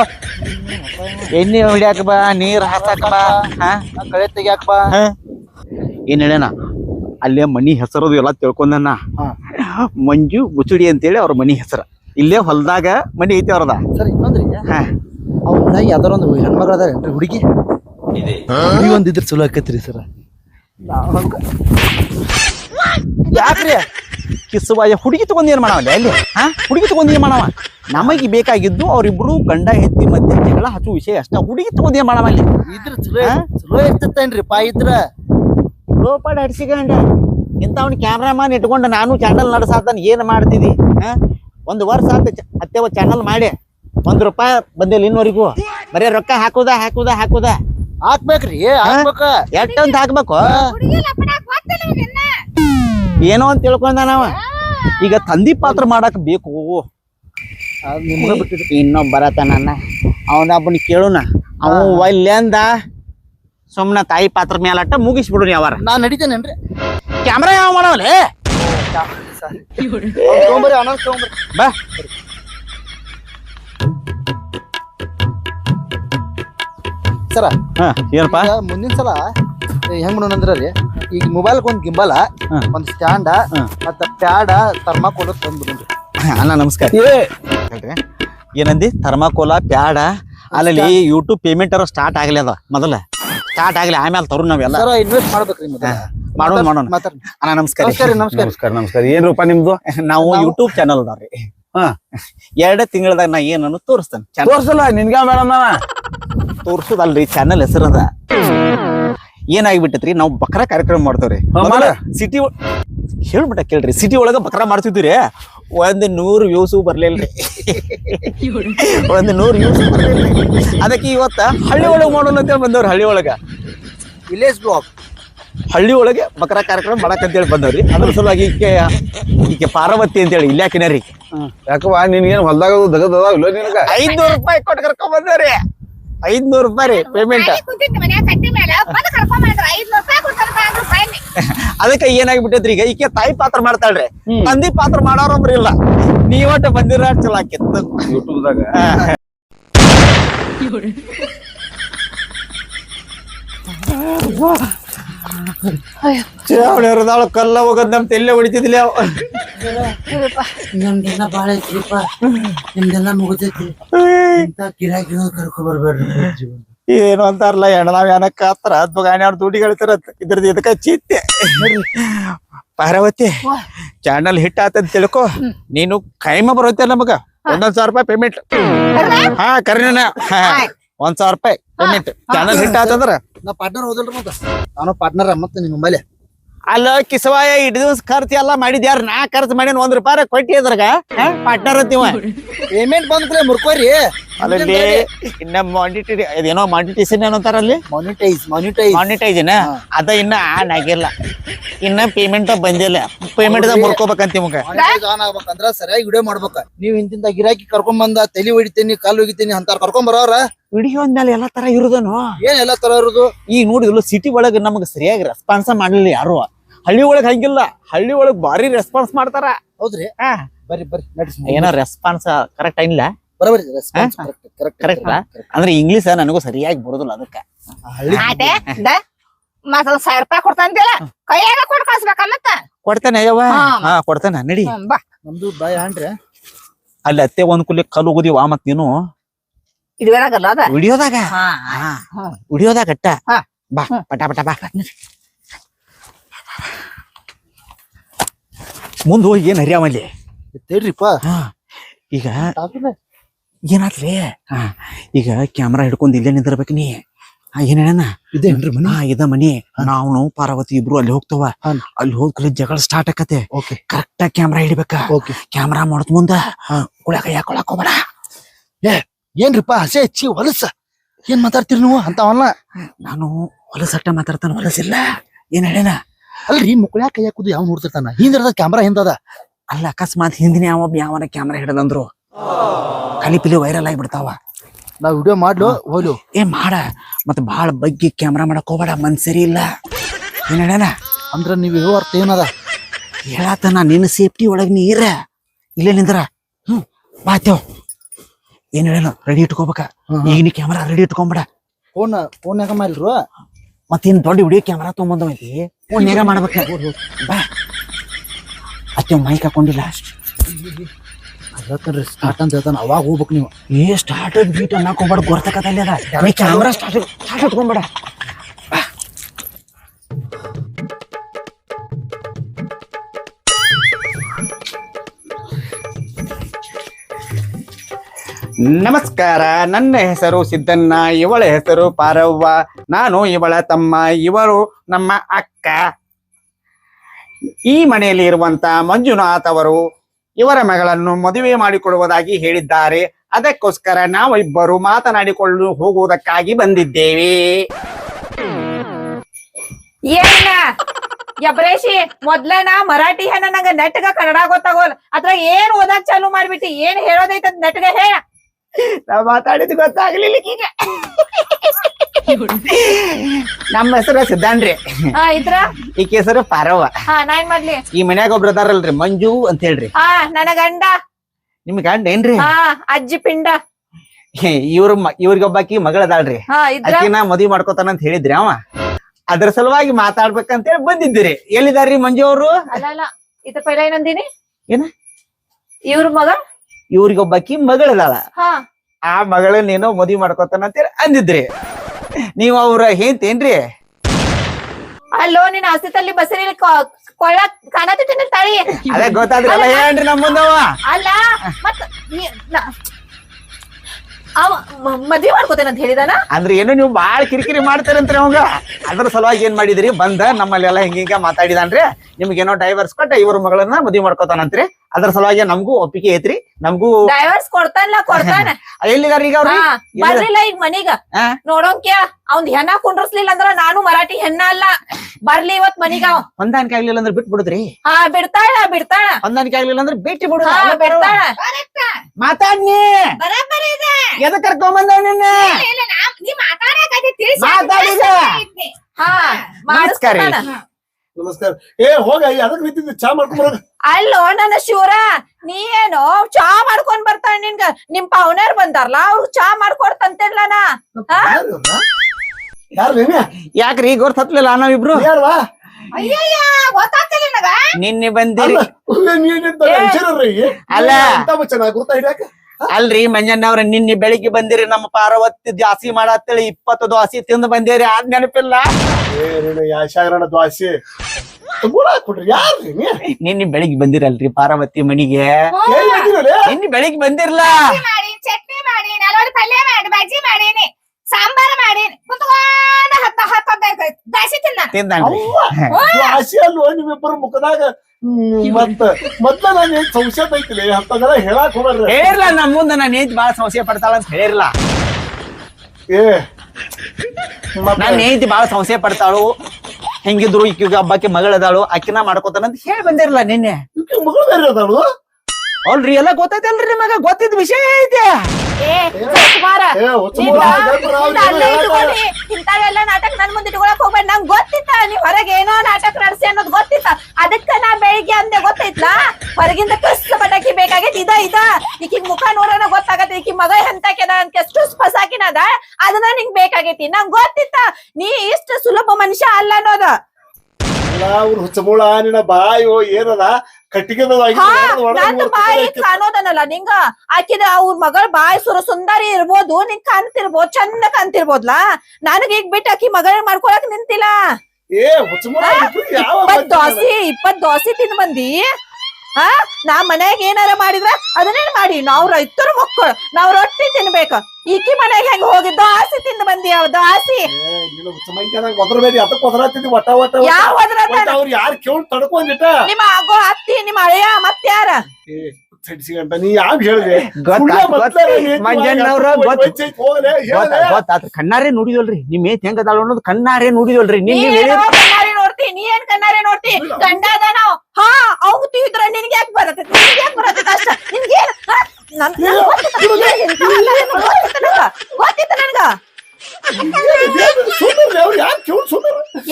ಎಣ್ಣೆ ಹೊಡ್ಯಾಕ ಬಾ ನೀರು ಹಾಸಾಕ ಬಾ ಹಾ? ಕಳೆ ತೆಗಿಯಾಕ ಬಾ. ಏನು ಏನ್ ಹೇಳೇನ ಅಲ್ಲೇ ಮನಿ ಹೆಸರದು ಎಲ್ಲ ತಿಳ್ಕೊಂಡನ. ಮಂಜು ಬುಚುಡಿ ಅಂತೇಳಿ ಅವ್ರ ಮನಿ ಹೆಸರ. ಇಲ್ಲೇ ಹೊಲ್ದಾಗ ಮನಿ ಐತಿ ಅವ್ರದ. ಸರ್ ಇನ್ನೊಂದ್ರಿ ಹಾ. ಅವ್ನ ಯಾವ್ದಾರೊಂದು ಹೆಣ್ಮಗಳ ಅದಾರೇನ್ರಿ ಹುಡುಗಿ? ಹುಡುಗಿ ಒಂದ್ ಇದ್ರ ಚಲೋ ಆಕತ್ರಿ ಸರ್. ಯಾಕ್ರಿ? ಕಿಸುವಾಯ ಹುಡುಗಿ ತಗೊಂಡ್ ಏನ್ ಮಾಡವ ಅಲ್ಲಿ? ಹಾ? ಹುಡುಗಿ ತಗೊಂಡ್ ಏನ್ ಮಾಡವ? ನಮಗೆ ಬೇಕಾಗಿದ್ದು ಅವ್ರಿಬ್ರು ಗಂಡ ಹೆತ್ತಿ ಮಧ್ಯೆ ಜಗಳ ಹಚ್ಚು ವಿಷಯ ಅಷ್ಟ. ಹುಡುಗಿ ತಗೊಂಡ್ ಏನ್ ಮಾಡವ ಅಲ್ಲಿ? ಇದ್ರ ಚಲೋ ಚಲೋ ಇರ್ತಿತ್ತೇನ್ರಿ ಪಾ ಇದ್ರ? ಲೋಪಾಡ್ ಹಡ್ಸಿಕೊಂಡ ಇಂಥವ್ನ ಕ್ಯಾಮ್ರಾಮನ್ ಇಟ್ಕೊಂಡು ನಾನು ಚಾನಲ್ ನಡ್ಸಾತನ್ ಏನ್ ಮಾಡ್ತಿದಿ? ಹಾ? ಒಂದು ವರ್ಷ ಆತ ಅತ್ತೆವ ಚಾನಲ್ ಮಾಡಿ. ಒಂದ್ ರೂಪಾಯಿ ಬಂದಿಲ್ಲ ಇನ್ನವರೆಗೂ ಬರೀ ರೊಕ್ಕ ಹಾಕುದ ಹಾಕುದ ಹಾಕುದ. ಹಾಕ್ಬೇಕ್ರಿ ಹಾಕ್ಬೇಕ? ಎಷ್ಟಂತ ಹಾಕ್ಬೇಕು? ಏನೋ ಅಂತ ತಿಳ್ಕೊಂಡ ನಾವ. ಈಗ ತಂದಿ ಪಾತ್ರ ಮಾಡಕ್ ಬೇಕು. ಇನ್ನೊಬ್ಬ ಬರತನ ಅವನೊಬ್ಬನ ಕೇಳುನ. ಅವ ಒಲ್ಲೆಂದ ಸುಮ್ನ ತಾಯಿ ಪಾತ್ರ ಮೇಲಟ್ಟ ಮುಗಿಸ್ಬಿಡು ಯಾವಾರ ನಾನ್ ನಡಿತೇನೇನ್ರಿ. ಕ್ಯಾಮ್ರಾ ಯಾವ ಮಾಡವಲೆ? ತಗೊಂಬರ್ರಿ ಅನೌನ್ಸ್ ತಗೊಂಬರ್ರಿ ಬಾ ಸರ ಹಾ ಏನಪ್ಪ? ಮುಂದಿನ ಸಲ ಹೆಂಗ್ ಮಾಡೋಣ ಅಂದ್ರ ರೀ ಈಗ ಮೊಬೈಲ್ ಒಂದ್ ಗಿಂಬಲ ಒಂದು ಸ್ಟ್ಯಾಂಡ. ಮತ್ತ ಪ್ಯಾಡ ಥರ್ಮಾಕೋಲ್ ತಂದ್ಬಿಡ್ರಿ ಅಣ್ಣ ನಮಸ್ಕಾರ. ಹೇಳ್ರಿ. ಏನಂದಿ? ಥರ್ಮಾಕೋಲ ಪ್ಯಾಡ ಅಲ್ಲಿ ಯೂಟ್ಯೂಬ್ ಪೇಮೆಂಟ್ ಅರ ಸ್ಟಾರ್ಟ್ ಆಗ್ಲಿ ಅದ ಮೊದಲ. ಸ್ಟಾರ್ಟ್ ಆಗ್ಲಿ ಆಮೇಲೆ ತರು ನಾವೆಲ್ಲ. ಸರ ಇನ್ವೆಸ್ಟ್ ಮಾಡ್ಬೇಕ್ರಿ ಮೊದಲ ಮಾಡೋಣ ಮಾಡೋಣ. ಅಣ್ಣ ನಮಸ್ಕಾರ. ನಮಸ್ಕಾರ ನಮಸ್ಕಾರ. ನಮಸ್ಕಾರ ಏನ್ ರೂಪ ನಿಮ್ದು? ನಾವು ಯೂಟ್ಯೂಬ್ ಚಾನಲ್ ಅದಾವ್ರಿ ಹಾ. ಎರಡೇ ತಿಂಗಳದಾಗ ನಾ ಏನನ್ನು ತೋರಿಸ್ತೇನೆ. ತೋರ್ಸಲ್ಲ ನಿನ್ಗ ಮೇಡಮ್ ತೋರ್ಸುದಲ್ರಿ ಚಾನಲ್ ಹೆಸರದ ಏನಾಗ್ಬಿಟ್ಟೈತ್ರಿ ನಾವು ಬಕ್ರಾ ಕಾರ್ಯಕ್ರಮ ಮಾಡ್ತೇವ್ರಿ. ಸಿಟಿ ಹೇಳ್ಬಿಟ್ಟ ಕೇಳ್ರಿ ಸಿಟಿ ಒಳಗ ಬಕ್ರಾ ಮಾಡ್ತಿದ್ವಿ ಒಂದ್ ನೂರು ವ್ಯೂಸು ಬರ್ಲಿಲ್ರಿ ಒಂದ್ ನೂರು ವ್ಯೂಸ್ ಬರ್ಲಿಲ್ರಿ ಅದಕ್ಕೆ ಇವತ್ತ ಹಳ್ಳಿ ಒಳಗ ಮಾಡೋಣ ಅಂತ ಬಂದವ್ರಿ ಹಳ್ಳಿ ಒಳಗ. ವಿಲೇಜ್ ಬ್ಲಾಗ್ ಹಳ್ಳಿ ಒಳಗೆ ಮಕರ ಕಾರ್ಯಕ್ರಮ ಮಾಡಕ್ ಅಂತೇಳಿ ಬಂದವ್ರಿ. ಅದ್ರ ಸಲುವಾಗಿ ಈಕೆ ಈಕೆ ಪಾರ್ವತಿ ಅಂತೇಳಿ ಇಲ್ಲಾಕಿನರಿ ಯಾಕವ್ವ ನಿನ್ಗೇನು ಹೊಲ್ದಾಗ ದಗದ ಇಲ್ಲೋ ನಿನಗ? ಐದ್ನೂರು ರೂಪಾಯಿ ಕೊಟ್ಟು ಕರ್ಕೊಂಡ್ ಬಂದವ್ರಿ. ಐದ್ನೂರು ರೂಪಾಯಿ ರೀ ಪೇಮೆಂಟ್ ಅದಕ್ಕೆ ಏನಾಗ್ಬಿಟ್ಟೈತ್ರಿ ಈಗ ಈಕೆ ತಾಯಿ ಪಾತ್ರ ಮಾಡ್ತಾಳ್ರಿ. ತಂದಿ ಪಾತ್ರ ಮಾಡೋರೊಬ್ರು ಇಲ್ಲ ನೀವಟ್ಟ ಬಂದಿರ ಚಲೋ ಆಕಿತ್ತು. ಯೂಟ್ಯೂಬ್ದಾಗ. ಚುನಾವಣೆ ಹರಿದಾಳ ಕಲ್ಲ ಹೋಗದ್ ನಮ್ ತೆಲ್ಲೆ ಹೊಡಿತಿದ್ಲಿ ಅವ ನಮ್ದೆಲ್ಲ ಬಾಳ ಐತ್ರಿಪ್ಪ. ನಿಮ್ದೆಲ್ಲ ಮುಗಿದೈತಿ ಇಂತ ಗಿರಾಕಿ ಕರ್ಕೊ ಬರ್ಬೇಡ್ರಿ ಏನು ಅಂತಾರಲ್ಲ ಹೆಣ್ಣ ನಾವ್ ಏನಕ್ಕ ಆತರ ಅದ್ ಗಾಣ್ಯಾವ್ರ ದುಡ್ಡಿ ಹೇಳ್ತಾರ ಇದ್ರದ್ದು ಇದಕ್ಕ ಚಿತ್ತೆ ಪಾರ್ವತಿ ಚಾನಲ್ ಹಿಟ್ ಆತಂತ ತಿಳ್ಕೊ. ನೀನು ಕೈಮ ಬರುತ್ತೆ ನಮಗ. ಒಂದೊಂದ್ ಸಾವಿರ ರೂಪಾಯಿ ಪೇಮೆಂಟ್ ಹಾ ಕರಿನ ಒಂದ್ ಸಾವಿರ ರೂಪಾಯಿ ಪೇಮೆಂಟ್ ಚಾನಲ್ ಹಿಟ್ ಆತಂದ್ರ? ನಾ ಪಾರ್ಟ್ನರ್ ಹೋದಲ್ರಿ ಮತ್ತ. ನಾನು ಪಾರ್ಟ್ನರ್ ಮತ್ತೆ ನಿಮ್ಮ ಮೇಲೆ ಅಲ್ಲ ಕಿಸವಾಯ ಇಡ್ ದಿವ್ಸ ಖರ್ಚು ಎಲ್ಲ ಮಾಡಿದ್ಯಾರ ನಾ ಖರ್ಚು ಮಾಡಿ ಒಂದ್ ರೂಪಾಯಿ ಕೊಟ್ಟಿ ಅದ್ರಾಗ. ಪಾರ್ಟ್ನರ್ ಅಂತೀವ ಪೇಮೆಂಟ್ ಬಂದ್ರೆ ಮುರ್ಕೋರಿ. ಅಲ್ಲಿ ಇನ್ನ ಮಾನಿಟರಿ ಅದೇನೋ ಮಾನಿಟೇಷನ್ ಏನೋ ಅಂತಾರಲ್ಲಿ? ಮಾನಿಟೈಸ್ ಮಾನಿಟೈಸ್ ಮಾನಿಟೈಸ್ ಅದ ಇನ್ನ ಆನ್ ಆಗಿಲ್ಲ. ಇನ್ನ ಪೇಮೆಂಟ್ ಬಂದಿಲ್ಲ. ಪೇಮೆಂಟ್ ಮುರ್ಕೋಬೇಕಂತ ನಿಮ್ಗ. ಮಾನಿಟೈಸ್ ಆನ್ ಆಗ್ಬೇಕಂದ್ರ ಸರಿಯಾಗಿ ವಿಡಿಯೋ ಮಾಡ್ಬೇಕ. ನೀವ್ ಇಂತಿಂದ ಗಿರಾಕಿ ಕರ್ಕೊಂಡ್ ಬಂದ ತಲಿ ಹೊಡಿತೀನಿ ಕಾಲು ಹೋಗಿತೀನಿ ಅಂತಾರ ಕರ್ಕೊಂಡ್ ಬರೋರ ವಿಡಿಯೋ ಅಂದ್ಮೇಲೆ ಎಲ್ಲಾ ತರ ಇರುದನು. ಏನ್ ಎಲ್ಲಾ ತರ ಇರೋದು? ಈ ನೋಡಿದ್ಲು ಸಿಟಿ ಒಳಗ ನಮಗ ಸರಿಯಾಗಿ ರೆಸ್ಪಾನ್ಸ್ ಮಾಡಲಿಲ್ಲ ಯಾರು. ಹಳ್ಳಿ ಒಳಗ್ ಹಂಗಿಲ್ಲ. ಹಳ್ಳಿ ಒಳಗ್ ಭಾರಿ ರೆಸ್ಪಾನ್ಸ್ ಮಾಡ್ತಾರ. ಹೌದ್ರಿ? ಹಾ. ಬರ್ರಿ ಬರ್ರಿ ನಡ್ರಿ ಏನೋ ರೆಸ್ಪಾನ್ಸ್ ಕರೆಕ್ಟ್ ಬರಬರಿ ರೆಸ್ಪಾನ್ಸ್ ಕರೆಕ್ಟ್ ಕರೆಕ್ಟ್ ಅಂದ್ರೆ ಇಂಗ್ಲಿಷ್ ನನಗೂ ಸರಿಯಾಗಿ ಬರೋದಿಲ್ಲ ಅದಕ್ಕೆ. ಮತ್ತ ಸಾವಿರ ರೂಪಾಯಿ ಕೈಯಾಗ ಕೊಟ್ಟು ಕಳ್ಸ್ಬೇಕ ಮತ್ತ? ಕೊಡ್ತೇನೆ ಹಾ, ನಡಿ. ಬಾ. ನಮ್ದು ಬಾಯ್ ಹಾಂಡ್ರಿ? ಅಲ್ಲಿ ಅತ್ತೆ ಒಂದ್ ಕುಲಿ ಕಲ್ಲು ಹೋಗುದಿವ ಮತ್ ನೀನು. ಇದುವರೆಗಲ್ಲ ಅದ? ವಿಡಿಯೋದಾಗ ಹಾ ಹಾ ವಿಡಿಯೋದಾಗ ಅಟ್ಟ. ಹಾ. ಬಾ ಪಟ ಪಟ ಬಾ. ಮುಂದ್ ಹೋಗಿ ಏನ್ ಹರಿಯಾವಲ್ಲಿ ತೇಡ್ರಿಪ್ಪ ಹಾ. ಈಗ ಏನಾತ್ಲಿ? ಹಾ. ಈಗ ಕ್ಯಾಮ್ರಾ ಹಿಡ್ಕೊಂಡ್ ಇಲ್ಲೇ ನಿಂದಿರ್ಬೇಕು ನೀ. ಏನೇನ ಏನ್ ಹೇಳಣ ಇದೇನ್ರಿ ಮನಿ? ಹಾ ಇದ ಮನಿ. ನಾವು ಪಾರ್ವತಿ ಇಬ್ರು ಅಲ್ಲಿ ಹೋಗ್ತವ. ಅಲ್ಲಿ ಅಲ್ಲಿ ಹೋದ್ಕೂಲ ಜಗಳ ಸ್ಟಾರ್ಟ್ ಆಕತೆ ಓಕೆ. ಕರೆಕ್ಟ್ ಆಗಿ ಕ್ಯಾಮ್ರಾ ಹಿಡಿಬೇಕ. ಓಕೆ. ಕ್ಯಾಮ್ರಾ ಮಾಡತ್ ಮುಂದ ಹಾ. ಕುಳಕ ಯಾಕೊಳಕ್ ಹೋಗ್ಬೇಡ. ಏನ್ರಿಪ್ಪ ಹಸೆ ಹಚ್ಚಿ ಹೊಲಸ? ಏನ್ ಮಾತಾಡ್ತೀರಿ ನೀವು ಅಂತವಲ್ಲ ನಾನು ಹೊಲಸಟ್ಟ ಮಾತಾಡ್ತಾನ ಹೊಲಸಿಲ್ಲ ಏನ್ ಹೇಳೇನ ಅಲ್ರಿ ಮುಕ್ಳ್ಯಾ ಕೈ ಹಾಕುದು ಯಾವ ನೋಡ್ತಿರ್ತಾನ? ಹಿಂದಿರದ ಕ್ಯಾಮ್ರಾ ಹಿಂದದ ಅಲ್ಲ ಅಕಸ್ಮಾತ್ ಹಿಂದಿನ ಯಾವ ಯಾವನ ಕ್ಯಾಮ್ರಾ ಹಿಡದಂದ್ರು? ಕಲಿಪಿಲಿ ವೈರಲ್ ಆಗಿಬಿಡ್ತಾವ ನಾ ವಿಡಿಯೋ ಮಾಡ್ಲು ಹೋಲು ಏ ಮಾಡ. ಮತ್ತೆ ಬಾಳ ಬಗ್ಗೆ ಕ್ಯಾಮ್ರಾ ಮಾಡಕ್ ಹೋಗ್ಬೇಡ ಮನ್ ಸರಿ ಇಲ್ಲ. ಏನ್ ಹೇಳೇನ ಅಂದ್ರ ನೀವ್ ಇರೋ ಅರ್ಥ ಏನದ? ಹೇಳಾತನ ನಿನ್ನ ಸೇಫ್ಟಿ ಒಳಗ್ ನೀರ ಇಲ್ಲೇ ನಿಂದ್ರ. ಹ್ಮ್ ಬಾತೇವ್ ಏನ್ ಹೇಳ ರೆಡಿ ಇಟ್ಕೋಬೇಕ ಈಗ ಕ್ಯಾಮರಾ ಕ್ಯಾಮ್ರಾ ರೆಡಿ ಇಟ್ಕೊಂಬಿಡ. ಫೋನ್ ಫೋನ್ ಯಾಕ ಮಾಡಿಲ್ರು ಮತ್ತೇನ್ ದೊಡ್ಡ ವಿಡಿಯೋ ಕ್ಯಾಮ್ರಾ ಫೋನ್ ಫೋನ್ಯಾಗ ಮಾಡ್ಬೇಕ? ಬಾ. ಅತ್ತೆ ಮೈಕ್ ಹಾಕೊಂಡಿಲ್ಲ. ಸ್ಟಾರ್ಟ್ ಅಂತ ಹೇಳ್ತಾನೆ. ಅವಾಗ ಹೋಗ್ಬೇಕು ನೀವು. ಏ ಸ್ಟಾರ್ಟ್ ಬೀಟ್ ಅನ್ನಕ್ ಹೋಗ್ಬೇಡ ಗೊರ್ತಕತ್ತಲ್ಲಿ ಅದ. ಕ್ಯಾಮ್ರಾ ಸ್ಟಾರ್ಟ್ ಸ್ಟಾರ್ಟ್ ಇಟ್ಕೊಂಬೇಡ ನಮಸ್ಕಾರ. ನನ್ನ ಹೆಸರು ಸಿದ್ದಣ್ಣ, ಇವಳ ಹೆಸರು ಪಾರವ್ವ. ನಾನು ಇವಳ ತಮ್ಮ, ಇವರು ನಮ್ಮ ಅಕ್ಕ. ಈ ಮನೆಯಲ್ಲಿ ಇರುವಂತ ಮಂಜುನಾಥ್ ಅವರು ಇವರ ಮಗಳನ್ನು ಮದುವೆ ಮಾಡಿಕೊಳ್ಳುವುದಾಗಿ ಹೇಳಿದ್ದಾರೆ. ಅದಕ್ಕೋಸ್ಕರ ನಾವು ಇಬ್ಬರು ಮಾತನಾಡಿಕೊಳ್ಳಲು ಹೋಗುವುದಕ್ಕಾಗಿ ಬಂದಿದ್ದೇವೆ. ಏನ? ಯಬ್ರೇಶಿ ನಾ ಮರಾಠಿ ಹೆಣ್ಣ ನಂಗ ನೆಟ್ಗ ಕನ್ನಡ ಗೊತ್ತಾಗೋಲ್. ಅದ್ರಾಗ ಏನ್ ಓದಕ್ ಚಾಲು ಮಾಡ್ಬಿಟ್ಟು? ಏನ್ ಹೇಳೋದೈತ ನೆಟ್ಗ ಹೇಳ. ನಾವು ಮಾತಾಡಿದ್ ಗೊತ್ತಾಗ್ಲಿಲ್ಲ ಈಗ. ನಮ್ಮ ಹೆಸರು ಸಿದ್ದಾನ್ರಿ ಹಾ ಇದ್ರ ಈ ಹೆಸರು ಪಾರವ್ವ. ಹಾ ನಾ ಏನ್ ಮಾಡ್ಲಿ? ಈ ಮನ್ಯಾಗ ಒಬ್ರು ಅದಾರಲ್ರಿ ಮಂಜು ಅಂತ ಹೇಳ್ರಿ. ಹಾ ನನ್ನ ಗಂಡ. ನಿಮ್ ಗಂಡ ಏನ್ರಿ? ಹಾ ಅಜ್ಜಿ ಪಿಂಡ. ಇವ್ರ ಇವ್ರಿಗೊಬ್ಬಾಕಿ ಮಗಳದಾಳ್ರಿ ಆಕಿನ ಮದ್ವಿ ಮಾಡ್ಕೋತಾನ ಅಂತ ಹೇಳಿದ್ರಿ ಅವ. ಅದ್ರ ಸಲುವಾಗಿ ಮಾತಾಡ್ಬೇಕಂತ ಹೇಳಿ ಬಂದಿದ್ದೀರಿ. ಎಲ್ಲಿದಾರ್ರಿ ಮಂಜು ಅವರು? ಅಲ್ಲ ಅಲ್ಲ ಇದ್ರ ಪೈಲ ಏನಂದಿನಿ? ಏನ? ಇವ್ರ ಮಗ? ಇವ್ರಿಗೊಬ್ಬಾಕಿ ಮಗಳದಾಳ. ಆ ಮಗಳನ್ನೇನೋ ಮದ್ವಿ ಮಾಡ್ಕೊತಾನ ಅಂತ ಹೇಳಿ ಅಂದಿದ್ರಿ. ನೀವು ಅವ್ರ ಹೇಂತೇನ್ರಿ ಅಲ್ಲೋ ನಿನ್ನ ಹಸಿತಲ್ಲಿ ಬಸರಿ ಕೊಳ್ಳ ಕಾಣತಿಟ್ಟಿನ ತಳಿ. ಅದೇ ಗೊತ್ತಾದ್ರಲ್ಲ ಹೇಳ್ರಿ ನಮ್ಮ ಮುಂದವ ಅಲ್ಲ ಮತ್ತ ಅವ ಮ- ಮಾಡ್ಕೋತೇನೆ ಅಂತ ಹೇಳಿದಾನ? ಅಂದ್ರೆ ಏನು ನೀವು ಬಾಳ ಕಿರಿಕಿರಿ ಮಾಡ್ತಾರಂತ್ರಿ ಅವಂಗ? ಅದ್ರ ಸಲುವಾಗಿ ಏನ್ ಮಾಡಿದ್ರಿ? ಬಂದ ನಮ್ಮಲ್ಲೆಲ್ಲ ಹಿಂಗ ಹಿಂಗ ಮಾತಾಡಿದಾನ್ರಿ. ಏನೋ ಡೈವರ್ಸ್ ಕೊಟ್ಟ ಇವ್ರ ಮಗಳನ್ನ ಮದ್ವಿ ಮಾಡ್ಕೋತಾನಂತ್ರಿ. ಅದ್ರ ಸಲುವಾಗಿ ನಮಗೂ ಒಪ್ಪಿಗೆ ಐತ್ರಿ. ನಮಗೂ ಡೈವರ್ಸ್ ಕೊಡ್ತಾನಲ್ಲ ಕೊಡ್ತಾನ. ಎಲ್ಲಿದಾರ ಈಗ ಅವ್ರಿ ಬರ್ಲಿಲ್ಲ ಈಗ ಮನಿಗ. ನೋಡೋಂಕ್ಯ ಅವ್ನ್ ಹೆಣ್ಣ ಕುಂಡ್ರಸ್ಲಿಲ್ಲ ಅಂದ್ರ ನಾನು ಮರಾಠಿ ಹೆಣ್ಣ ಅಲ್ಲ. ಬರ್ಲಿ ಇವತ್ ಮನಿಗ ಒಂದಾನಕ ಹೊಂದಾಣಿಕೆ ಆಗ್ಲಿಲ್ಲ ಅಂದ್ರೆ ಬಿಟ್ ಬಿಡುದ್ರಿ ಹಾ ಬಿಡ್ತಾಳ ಬಿಡ್ತಾಳ. ಹೊಂದಾಣಿಕೆ ಆಗ್ಲಿಲ್ಲ ಅಂದ್ರೆ ಭೇಟಿ ಬಿಡುದ ಬಿಡ್ತಾಳ. ಮಾತಾಡ್ನಿ. ಎದ ಇದೆ. ಎದಕ್ ಕರ್ಕೊಂಬಂದವ್ ನಿನ್ನ? ಮಾತಾಡಿದ ಹಾ ನಮಸ್ಕಾರ ರೀ. ಮಾಡಿಸ್ತಾನ ನಮಸ್ಕಾರ. ಏ ಹೋಗ ಅದಕ್ಕೆ ನಿಂತಿದ್ದೆ. ಚಾ ಮಾಡ್ಕೊಂಡ್ ಅಲ್ಲೋ ನನ್ನ ಶಿವರ ನೀ ಏನು ಚಾ ಮಾಡ್ಕೊಂಡ್ ಬರ್ತಾನೆ ನಿನ್ಗ. ನಿಮ್ ಪಾವನರ್ ಬಂದಾರಲ್ಲ ಅವ್ರು ಚಾ ಮಾಡ್ಕೊಡ್ತಂತಿರ್ಲನ ಯಾರು ಯಾಕ್ರಿ ಗೊತ್ತ ಹತ್ಲಿಲ್ಲ ನಾವಿಬ್ರು ಯಾರವಾ? ಅಯ್ಯಯ್ಯ ಗೊತ್ತಾಗ್ತಿಲ್ಲ ನನಗ. ನಿನ್ನೆ ಬಂದಿರಿ. ಅಲ್ಲ. ಅಲ್ರಿ ಮಂಜಣ್ಣವ್ರ ನಿನ್ನೆ ಬೆಳಿಗ್ಗೆ ಬಂದಿರಿ ನಮ್ಮ ಪಾರ್ವತಿ ದ್ವಾಸಿ ಮಾಡತ್ತೇಳಿ ಇಪ್ಪತ್ತು ದ್ವಾಸಿ ತಿಂದು ಬಂದಿರಿ ಅದ್ ನೆನಪಿಲ್ಲ? ಯಾಶಾಗರಣ ದ್ವಾಸಿ? ಕೂಡ ಕೊಡ್ರಿ ಯಾರು ನೀನೆ? ನಿನ್ನೆ ಬೆಳಿಗ್ಗೆ ಬಂದಿರಲ್ರಿ ಪಾರ್ವತಿ ಮನಿಗೆ. ನಿನ್ನೆ ಬೆಳಿಗ್ಗೆ ಬಂದಿರ್ಲ. ಮಾಡಿ ಚಟ್ನಿ ಮಾಡಿ ನಲ್ವತ್ತು ಪಲ್ಯ ಮಾಡಿ ಬಜ್ಜಿ ಮಾಡೀನಿ ಸಾಂಬಾರ್ ಮಾಡಿ ಕುತ್ಕೊಂಡ ಹತ್ತ ಹತ್ತ ದಾಸಿ ತಿನ್ನ ತಿಂದಂಗ್ರಿ ದ್ವಾಸಿ ಅಲ್ವೋ ನಿಮ್ಮಿಬ್ಬರ ಮುಖದಾಗ ಮತ್ತ ಮೊದ್ಲ ನಾನು ಏನ್ ಸಂಶಯ ಐತಿಲಿ ಅಂತಂದ್ರ ಹೇಳಾಕ್ ಹೋಗ್ರಿ ಹೇಳಿರ್ಲ ನಮ್ ಮುಂದೆ ನಾನು ಹೆಂಡತಿ ಬಾಳ ಸಂಶಯ ಪಡ್ತಾಳ ಅಂತ ಹೇಳಿರ್ಲ ಏ ಮತ್ತ? ನನ್ನ ಹೆಂಡತಿ ಬಾಳ ಸಂಶಯ ಪಡ್ತಾಳು. ಹೆಂಗಿದ್ರು ಈಕಿಗೆ ಹಬ್ಬಕ್ಕೆ ಮಗಳದಾಳು ಅಕ್ಕಿನ ಮಾಡ್ಕೋತಾನ ಅಂತ ಹೇಳಿ ಬಂದಿರಲ್ಲ ನಿನ್ನೆ? ಮಗಳು ಬೇರೆ ಅದಾಳು? ಅಲ್ರಿ ಎಲ್ಲ ಗೊತ್ತೈತಲ್ರಿ ನಿಮಗ? ಗೊತ್ತಿದ್ ವಿಷಯ ಐತೆ. ಇಂಥವೆಲ್ಲ ನಾಟಕ ನನ್ ಮುಂದೆ ಇಟ್ಕೊಳಕ್ ಹೋಗ್ಬೇಡ. ನಂಗ್ ಗೊತ್ತಿತ್ತ ನೀವ್ ಹೊರಗೆ ಏನೋ ನಾಟಕ ನಡೆಸಿ ಅನ್ನೋದು ಗೊತ್ತಿತ್ತ. ಅದಕ್ಕ ನಾ ಬೆಳಿಗ್ಗೆ ಅಂದೆ ಗೊತ್ತೈತ್ಲ? ಹೊರಗಿಂದ ಕಸ್ ಪಟಾಕಿ ಬೇಕಾಗೈತಿ. ಇದ ಇದ. ಈಕಿಗ್ ಮುಖ ನೋಡೋಣ ಗೊತ್ತಾಗತ್ತೆ. ಈಕಿ ಮಗ ಎಂತಾಕ್ಯದ ಅಂತ ಎಷ್ಟು ಫಸಾಕಿನದ ಅದನ್ನ ನಿಂಗ್ ಬೇಕಾಗೈತಿ. ನಂಗ್ ಗೊತ್ತಿತ್ತ. ನೀ ಇಷ್ಟ ಸುಲಭ ಮನುಷ್ಯ ಅಲ್ಲ ಅನ್ನೋದ. ಅವ್ರ ಹುಚ್ಚಮೂಳ ನಿನ್ನ ಬಾಯೋ ಏನದ? ಕಟ್ಟಿಗೆ ಹಾ ನಂದು ಬಾಯಿ ಕಾಣೋದನಲ್ಲ ನಿಂಗ? ಆಕಿದ ಅವ್ರ ಮಗಳ ಬಾಯಿ ಸುರ ಸುಂದರಿ ಇರ್ಬೋದು ನಿಂಗ್ ಕಾಣ್ತಿರ್ಬೋದು ಚಂದ ಕಾಣ್ತಿರ್ಬೋದ್ಲಾ? ನನಗ್ ಈಗ ಬಿಟ್ಟು ಆಕಿ ಮಗಳ ಮಾಡ್ಕೊಳಕ್ ನಿಂತಿಲ್ಲ. ಇಪ್ಪತ್ ದೋಸಿ ಇಪ್ಪತ್ ದೋಸಿ ತಿಂದ್ ಬಂದಿ ಹಾ ನಾ ಮನ್ಯಾಗ ಏನಾರ ಮಾಡಿದ್ರ ಅದನ್ನೇನ್ ಮಾಡಿ? ನಾವ್ ರೈತರ ಮಕ್ಕಳು ನಾವ್ ರೊಟ್ಟಿ ತಿನ್ಬೇಕ. ಈಕಿ ಮನ್ಯಾಗ ಹೆಂಗ್ ಹೋಗಿದ್ದೋ ಆಸಿ ತಿಂದ್ ಬಂದಿ ಯಾವ್ದೋ ಆಸಿ. ಯಾವ ಅವ್ರು ಯಾರು ಕೇಳಿ ತಡ್ಕೊಂಡಿಟ್ಟ ನಿಮ್ಮ ಆಗೋ ಅತ್ತಿ ನಿಮ್ಮ ಅಳಿಯ ಮತ್ತ್ಯಾರ? ನೀ ಯಾವ ಹೇಳಿದೆ? ಗೊತ್ತಾತ್ರ ಕಣ್ಣಾರೆ ನೋಡಿದಲ್ರಿ. ನಿಮ್ ಏತ್ ಹೆಂಗ್ ಅದಾಳ ಅನ್ನೋದು ಕಣ್ಣಾರೆ ನುಡಿದಲ್ರಿ. ನೀ ನಿನ್ ಏನೋ ಕಣ್ಣಾರೆ ನೋಡ್ತಿ ನೀ ಏನ್ ಕಣ್ಣಾರೆ ನೋಡ್ತಿ? ಗಂಡ ಅದಾನವ್ ಹಾ ಅವು ತಿಂದ್ರ ನಿನ್ಗೆ ಯಾಕೆ ಬರತ್ತೆ? ನಿನ್ಗೆ ಯಾಕೆ ಬರತ್ತೆ ಕಷ್ಟ ನಿನ್ಗೆ ಗೊತ್ತಿತ್ತ ನಿನ್ಗೆ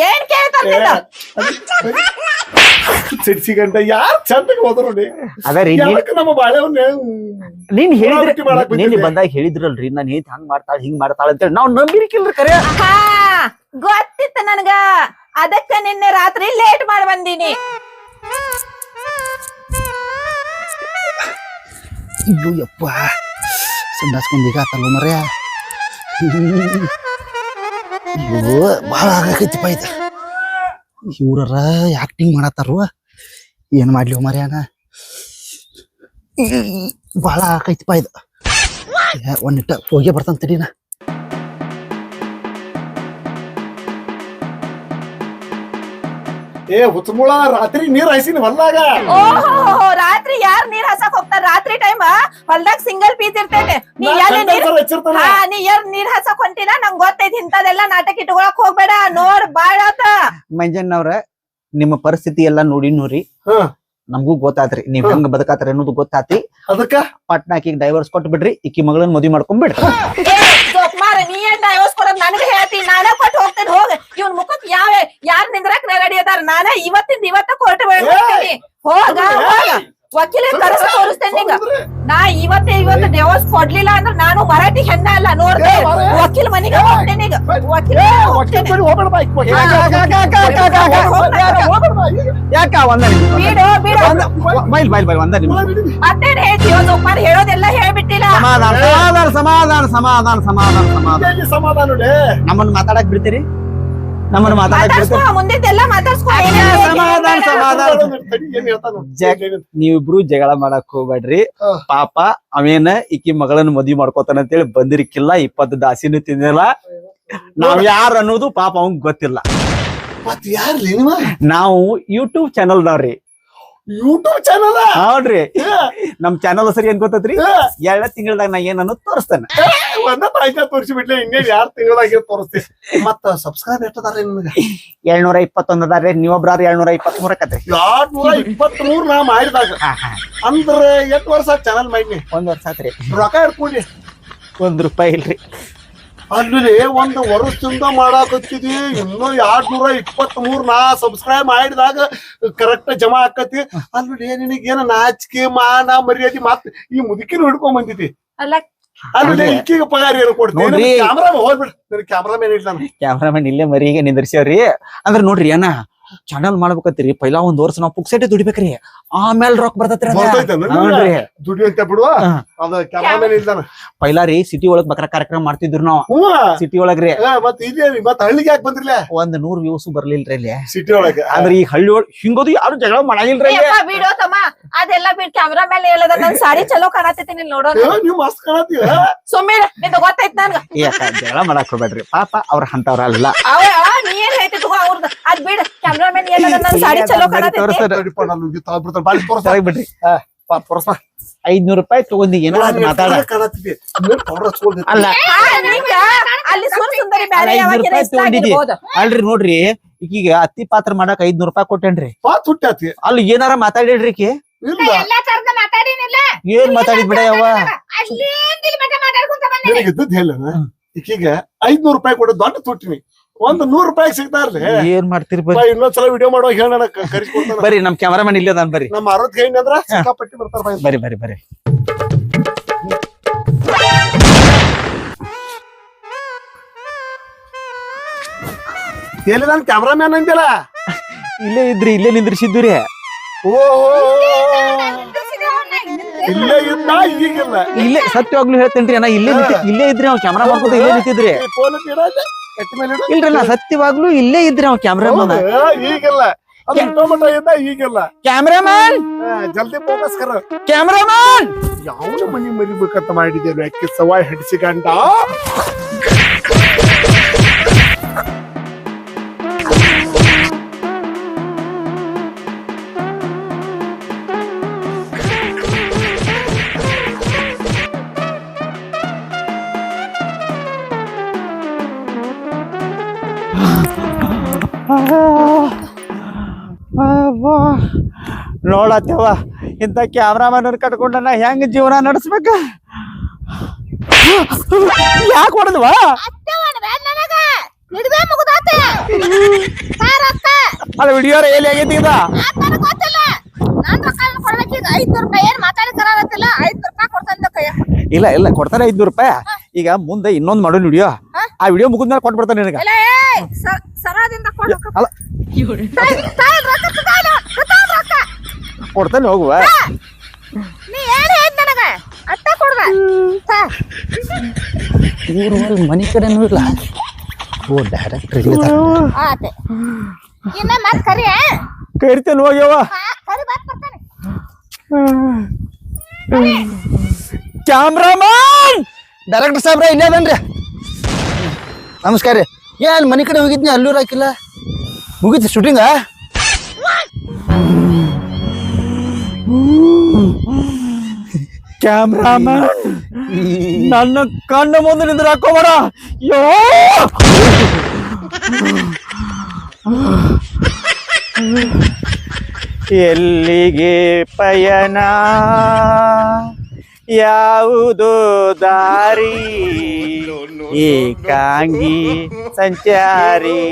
ಏನ್ ಕೇಳ್ತಾರ ಸಿಡ್ಸಿಗಂಟ ಯಾರ್ ಚಂದಕ್ಕೆ ಹೋದ್ರು ಅದರಿ ನಮ್ಮ ಬಾಳೆವನ್ನೇ ನೀನ್ ಹೇಳಿದ್ರೆ ನೀನ್ ಬಂದಾಗ ಹೇಳಿದ್ರಲ್ರಿ ನಾನ್ ಹೇತ್ ಹಂಗ್ ಮಾಡ್ತಾಳ ಹಿಂಗ್ ಮಾಡ್ತಾಳ ಅಂತೇಳಿ. ನಾವ್ ನಂಬಿರಿಕಿಲ್ರಿ ಕರೆ. ಹಾ ಗೊತ್ತಿತ್ತ ನನ್ಗ. ಅದಕ್ಕ ನಿನ್ನೆ ರಾತ್ರಿ ಲೇಟ್ ಮಾಡಿ ಬಂದೀನಿ. ಅಯ್ಯೋ ಯಪ್ಪ, ಸಂಡಾಸ್ಕೊಂಡ್ ಈಗ ಆತಲ್ಲ ಮರ್ಯ ಅಯ್ಯೋ, ಭಾಳ ಆಗಕೈತಿಪ್ಪ ಇದು. ಇವ್ರರ ಆಕ್ಟಿಂಗ್ ಮಾಡತ್ತಾರು ಏನ್ ಮಾಡ್ಲಿ ಮರ್ಯಾನ ಭಾಳ ಆಕೈತಿಪ್ಪ ಇದು. ಒಂದಿಟ್ಟ ಹೋಗಿ ಬರ್ತಾನ ತಡಿನ ಏ ಹುಚ್ಚಮೂಳ ರಾತ್ರಿ ನೀರ್ ಹಾಯ್ಸಿನ ಹೊಲ್ದಾಗ. ಓಹೋ ರಾತ್ರಿ ಯಾರ್ ನೀರ್ ಹಾಸಕ್ ಹೋಗ್ತಾರ? ರಾತ್ರಿ ಟೈಮ್ ಹೊಲ್ದಾಗ ಸಿಂಗಲ್ ಪೀಸ್ ಇರ್ತೈತೆ. ನೀ ಎಲ್ಲಿ ನೀರ್ ಹಾ ನೀ ಯಾರ್ ನೀರ್ ಹಸಕ್ ಹೊಂಟಿನ? ನಂಗ್ ಗೊತ್ತೈತಿ ಇಂತದೆಲ್ಲ ನಾಟಕ ಇಟ್ಕೊಳಕ್ ಹೋಗ್ಬೇಡ. ನೋಡ್ ಬಾಳ ಆತ. ಅವ್ರ ನಿಮ್ಮ ಪರಿಸ್ಥಿತಿ ಎಲ್ಲಾ ನೋಡಿ ನೋರಿ ಹಾ. ನಮಗೂ ಗೊತ್ತಾತ್ರಿ. ನೀವ್ ಹೆಂಗ್ ಬದಕಾತ್ರಿ ಅನ್ನೋದು ಗೊತ್ತಾತಿ ಅದಕ್ಕ? ಪಟ್ನಾಕಿಗ್ ಡೈವರ್ಸ್ ಕೊಟ್ಟು ಬಿಡ್ರಿ ಇಕ್ಕಿ ಮಗಳನ್ನ ಮದುವೆ ಮಾಡ್ಕೊಂಡ್ ಬಿಡ್ರಿ ಮಾರ ನೀ ಏನ್ ಡೈವರ್ಸ್ ಕೊಡೋದ್ ನನಗೆ ಹೇಳ್ತೀನಿ ನಾನ ಕೊಟ್ಟು ಹೋಗ್ತೇನೆ ಹೋಗ. ಇವನ್ ಮುಖಕ್ ಯಾವ ಯಾರ್ ನಿಂದ್ರಕ್ ರೆಡಿ ಅದಾರ? ನಾನ ಇವತ್ತಿಂದ ಇವತ್ತ ಕೋರ್ಟ್ ಹೋಗ್ತೀನಿ. ಹೋಗ ಹೋಗ. ವಕೀಲ ಕರೆಸ ತೋರಿಸ್ತೇನೆ ನಿಂಗ ನಾ ಇವತ್ತೇ ಇವತ್ತು ಡಿವೋರ್ಸ್ ಕೊಡ್ಲಿಲ್ಲ ಅಂದ್ರೆ ನಾನು ಮರಾಠಿ ಹೆಣ್ಣ ಅಲ್ಲ ನೋಡ್ದೆ. ವಕೀಲ ಮನೆಗೆ ಹೋಗ್ತೇನೆ ಈಗ. ವಕೀಲ. ಯಾಕ ಒಂದ ಬಿಡು ಬಿಡು. ಮೈಲ್ ಮೈಲ್ ಬೈಲ್ ಒಂದ ನಿಮಿಷ. ಮತ್ತೇನ್ ಹೇಳ್ತೀವ ಸುಮಾರು ಹೇಳೋದೆಲ್ಲ ಹೇಳ್ಬಿಟ್ಟಿಲ್ಲ. ಸಮಾಧಾನ ಸಮಾಧಾನ ಸಮಾಧಾನ ಸಮಾಧಾನ ಸಮಾಧಾನ ಸಮಾಧಾನ. ನಮ್ಮನ್ನ ಮಾತಾಡಕ್ ಬಿಡ್ತೀರಿ? ನಮ್ಮನ್ನ ಮಾತಾಡಕ್ಕೆ ಮುಂದಿದ್ದೆಲ್ಲ ಮಾತಾಡ್ಸ್ಕೊ ಸಮಾಧಾನ ಸಮಾಧಾನ. ನೀವಿಬ್ರು ಜಗಳ ಮಾಡಕ್ ಹೋಗ್ಬೇಡ್ರಿ. ಪಾಪ ಅವೇನ ಈಕಿ ಮಗಳನ್ನ ಮದ್ವಿ ಮಾಡ್ಕೋತಾನ ಅಂತೇಳಿ ಬಂದಿರಕ್ಕಿಲ್ಲ ಇಪ್ಪತ್ತು ದಾಸಿನೂ ತಿಂದಿಲ್ಲ. ನಾವ್ ಯಾರು ಅನ್ನೋದು ಪಾಪ ಅವಂಗ್ ಗೊತ್ತಿಲ್ಲ. ಮತ್ ಯಾರ್ಲಿ ನೀವ? ನಾವು ಯೂಟ್ಯೂಬ್ ಚಾನಲ್ದವ್ರಿ ಯೂಟ್ಯೂಬ್ ಚಾನಲ್ ಹೌದ್ರಿ. ನಮ್ ಚಾನಲ್ ಸರಿ ಏನ್ ಗೊತ್ತೈತ್ರಿ? ಎರಡ ತಿಂಗಳದಾಗ ನಾ ಏನ್ ಅನ್ನೋದು ತೋರಿಸ್ತೇನೆ ಒಂದ ತಾಯ್ಕ ತೋರಿಸಿ ಬಿಡ್ಲಿ ಇನ್ನೇನ್ ಯಾರ ತಿಂಗಳದಾಗ ತೋರಿಸ್ತಿ ಮತ್ತ ಸಬ್ಸ್ಕ್ರೈಬ್ ಎಷ್ಟದಾರ ನಿಮ್ಗೆ? ಏಳ್ನೂರ ಇಪ್ಪತ್ತೊಂದ್ ಅದಾರ್ರಿ. ನೀವೊಬ್ರಾರ ಏಳ್ನೂರ ಇಪ್ಪತ್ತ್ ಮೂರಕ್ಕತ್ರಿ ಎರಡ್ ನೂರ ಇಪ್ಪತ್ತ್ ಮೂರ್ ನಾ ಮಾಡಿದಾಗ ಅಂದ್ರೆ ಎಷ್ಟ್ ವರ್ಷ ಚಾನಲ್ ಮಾಡಿ ಒಂದ್ ವರ್ಷ ಆತ್ರಿ. ರೊಕ್ಕ ಇಟ್ಕೊಂಡಿ ಒಂದ್ ರೂಪಾಯಿ ಇಲ್ರಿ. ಅಲ್ಲಿ ಒಂದ್ ವರ್ಷದಿಂದ ಮಾಡಾಕತ್ತಿದಿ ಇನ್ನು ಎರಡ್ ನೂರ ಇಪ್ಪತ್ತ್ ಮೂರ್ ನಾ ಸಬ್ಸ್ಕ್ರೈಬ್ ಮಾಡಿದಾಗ ಕರೆಕ್ಟ್ ಜಮಾ ಆಕತಿ. ಅಲ್ಲಿ ನಿನಗೆ ಏನ ನಾಚಿಕೆ ಮಾನ ಮರ್ಯಾದೆ ಮತ್ ಈ ಮುದುಕಿನ ಹಿಡ್ಕೊಂಡ್ ಬಂದಿತಿ ಅಲ್ಲ. ಪಗಾರ ಏನು ಕೊಡ್ತೀನಿ. ಕ್ಯಾಮ್ರಾ ಹೋಗ್ಬಿಡ್. ಕ್ಯಾಮ್ರಾಮನ್ ಇಲ್ಲ ನಾನು. ಕ್ಯಾಮ್ರಾಮನ್ ಇಲ್ಲೇ ಮರಿಗೆ ನಿಂದ್ರಿಸ್ಯಾವ್ರಿ. ಅಂದ್ರ ನೋಡ್ರಿ ಏನ ಚಾನಲ್ ಮಾಡ್ಬೇಕತ್ರಿ ಪೈಲಾ ಒಂದ್ ವರ್ಷ ನಾವು ಪುಕ್ಸೆಟೆ ದುಡಿಬೇಕ್ರಿ. ಆಮೇಲೆ ರೊಕ್ಕ ಬರ್ತೈತ್ರಿ ಅದ. ಬರ್ತೈತೇನು ದುಡಿ ಅಂತ ಬಿಡುವ? ಹಾ. ಅದ ಕ್ಯಾಮ್ರಾಮನ್ ಇಲ್ಲ ಪೈಲಾ ರೀ ಸಿಟಿ ಒಳಗ್ ಬಕ್ರ ಕಾರ್ಯಕ್ರಮ ಮಾಡ್ತಿದ್ರು ನಾವ್. ಸಿಟಿ ಒಳಗ್ರಿ ಮತ್ ಇದೇ ಮತ್ ಹಳ್ಳಿಗೆ ಯಾಕೆ ಬಂದ್ರಿಲ್ಲ ಒಂದ್ ನೂರ್ ವ್ಯೂಸ್ ಬರ್ಲಿಲ್ರಿ ಅಲ್ಲಿ ಸಿಟಿ ಒಳಗ. ಅಂದ್ರೆ ಈ ಹಳ್ಳಿ ಒಳಗ್ ಹಿಂಗೋದು ಯಾರು ಜಗಳ ಮಾಡಂಗಿಲ್ರಿ ಬಿಡೋ ತಮ್ಮ. ಅದೆಲ್ಲ ಬಿಡ್ ಕ್ಯಾಮ್ರಾ ಮೇಲೆ ಹೇಳದ. ನನ್ ಸಾರಿ ಚಲೋ ಕಾಣತೈತಿ ನೀನ್ ನೋಡೋಣ ಏ, ನೀವ್ ಮಸ್ತ್ ಕಾಣತ್ತೀಯ ಸುಮ್ಮನೆ ನಿಂದ ಗೊತ್ತೈತ್ ನನ್ಗ. ಜಗಳ ಮಾಡಕ್ ಹೋಗ್ಬೇಡ್ರಿ. ಪಾಪ ಅವ್ರ ಹಂತವ್ರ ಅಲ್ಲ ಅವ ನೀ ಏನ್ ಹೇಳ್ತಿ ಅವ್ರದ್ದು ಅದ್ ಬಿಡ್. ಕ್ಯಾಮ್ರಾ ಮೇಲೆ ಹೇಳದ ನನ್ ಸಾಡಿ ಚಲೋ ಕಾಣತೈತಿ? ತೋರಿಸ್ತಾರೆ ತಡಿಪ್ಪ, ನಾನ್ ಲುಂಗಿ ತಗೊಂಡ್ಬಿಡ್ತಾನೆ. ಬಾರಿ ತೋರ್ಸ. ಸರಿ ಬಿಡ್ರಿ. ಬಾ, ತೋರ್ಸ. ಐದ್ನೂರ್ ರೂಪಾಯಿ ತಗೊಂಡಿ ಏನೋ ಮಾತಾಡ. ಅಲ್ಲ. ಅಲ್ಲಿ ಸುರ್ ಸುಂದರಿ ಬ್ಯಾರೆ ಯಾವಾಗ ತಗೊಂಡಿದ್ದಿ. ಅಲ್ರಿ ನೋಡ್ರಿ ಈಗೀಗ ಅತ್ತಿ ಪಾತ್ರ ಮಾಡಕ್ ಐದ್ನೂರ್ ರೂಪಾಯಿ ಕೊಟ್ಟೇನ್ರಿ. ಪಾ ತುಟ್ಟಾತಿ. ಅಲ್ಲಿ ಏನಾರ ಮಾತಾಡಿಡ್ರಿ ಈಕಿ? ಇಲ್ಲ. ಎಲ್ಲಾ ತರದ ಮಾತಾಡಿನಿಲ್ಲ. ಏನ್ ಮಾತಾಡಿದ್ ಬಿಡ ಯವ್ವ? ಅಲ್ಲಿ ಇಲ್ಲಿ ಮಾತಾಡ್ಕೊಂತ ಬಂದೆ. ನಿನಗೆ ರೂಪಾಯಿ ಕೊಡು ದೊಡ್ಡ ತುಟ್ಟಿನಿ ಒಂದ್ ನೂರ್ ರೂಪಾಯಿ ಸಿಗ್ತಾರ್ಲಿ ಏನ್ ಮಾಡ್ತೀರಿ ಬಾ, ಬರ್ರಿ ಇನ್ನೊಂದ್ಸಲ ವಿಡಿಯೋ ಮಾಡೋ ಹೇಳ ಕರಿಸ್ಕೊಡ್ತಾನ. ಬರ್ರಿ ನಮ್ ಕ್ಯಾಮರಾಮನ್ ಇಲ್ಲೇ ನಾನು ಬರ್ರಿ. ನಮ್ಮ ಅರವತ್ ಹೇಳಿ ಅಂದ್ರ ಸಿಕ್ಕಾಪಟ್ಟಿ ಬರ್ತಾರ ಬಾ. ಬರ್ರಿ ಬರ್ರಿ ಬರ್ರಿ. ಎಲ್ಲಿ ನನ್ ಕ್ಯಾಮ್ರಾಮ್ಯಾನ್ ಅಂದಿಲ್ಲ ಇಲ್ಲೇ ಇದ್ರಿ ಇಲ್ಲೇ ನಿಂದ್ರಿಸಿದ್ದು ರೀ. ಓಹೋ. ಇಲ್ಲೇ ಇದ್ದ ಈಗಿಲ್ಲ. ಇಲ್ಲೇ ಸತ್ಯವಾಗ್ಲೂ ಹೇಳ್ತೇನ್ರಿ ನಾ ಇಲ್ಲೇ ನಿಂತಿ ಇಲ್ಲೇ ಇದ್ರಿ ಅವ್ನು ಕ್ಯಾಮ್ರಾ ಮಾಡ್ಕೊತ ಇಲ್ಲೇ ನಿಂತಿದ್ರಿ. ಫೋನ್ ಇಡಲ್ಲ. ಇಲ್ರಿ ನಾ ಸತ್ಯವಾಗ್ಲೂ ಇಲ್ಲೇ ಇದ್ರಿ ಅವ್ ಕ್ಯಾಮ್ರಾಮನ್? ಈಗಿಲ್ಲ. ಈಗಿಲ್ಲ. ಕ್ಯಾಮ್ರಾಮನ್ ಜಲ್ದಿ ಫೋಕಸ್ ಕರ. ಕ್ಯಾಮ್ರಾಮನ್ ಯಾವ ಮನಿ ಮರಿಬೇಕಂತ ಮಾಡಿದ್ದೇನೆ ಅಕ್ಕಿ ಸವಾಯ್ ಹಡಿಸಿ ಗಂಡ ನೋಡತ್ತೇವ ಇಂಥ ಕ್ಯಾಮ್ರಾಮನ್ ಕಟ್ಕೊಂಡ ನಾ ಹೆಂಗ್ ಜೀವನ ನಡೆಸ್ಬೇಕ? ಯಾಕೆ ಹೊಡೆದ್ವಾ? ಅಲ್ಲ ವಿಡಿಯೋ ಎಲ್ಲಿ ಆಗೈತಿ ಇದ ಅದ್ ಕೊಡ್ತಾನೆ ಇಲ್ಲ ಇಲ್ಲ ಕೊಡ್ತಾರೆ ಐದ್ನೂರು ರೂಪಾಯಿ. ಈಗ ಮುಂದೆ ಇನ್ನೊಂದು ಮಾಡೋನ್ ವಿಡಿಯೋ. ಆ ವಿಡಿಯೋ ಮುಗಿದ್ಮೇಲೆ ಕೊಟ್ಬಿಡ್ತಾನೆ ನಿನಗ. ಅಲ್ಲ ತಾಯಿ ತಾಯಿ ರೊಕ್ಕ ತಗೊಳ್ಳ, ತಗೊಳ್ಳ ರೊಕ್ಕ ಕೊಡ್ತಾನೆ ಹೋಗುವ. ನೀ ಮನೆ ಮನಿ ಕಡೆನೂ ಇಲ್ಲ. ಓ ಡೈರೆಕ್ಟ್ ಆತೆ ಇನ್ನ ಮತ್ ಕರಿ ಕರಿತೇನೆ ಹೋಗ್ಯವ ಕರಿ ಬಾತ್ ಬರ್ತಾನೆ. ಕ್ಯಾಮ್ರಾಮನ್! ಡೈರೆಕ್ಟರ್ ಸಾಹೇಬ್ರ ಇಲ್ಲೇ ಅದನ್ರಿ ನಮಸ್ಕಾರ ರೀ. ಏನ್ ಮನಿ ಕಡೆ ಹೋಗಿದ್ನಿ ಅಲ್ಲೂರ್ ಹಾಕಿಲ್ಲ ಮುಗಿತು ಶೂಟಿಂಗ ಕ್ಯಾಮ್ರಾಮನ್ ನನ್ನ ಕಣ್ಣು ಮುಂದೆ ನಿಂದ್ರ ಹಾಕೋಬೇಡ. ಯೋ! ಎಲ್ಲಿಗೆ ಪಯಣ? ಯಾವುದೋ ದಾರಿ? ಏಕಾಂಗಿ ಸಂಚಾರಿ?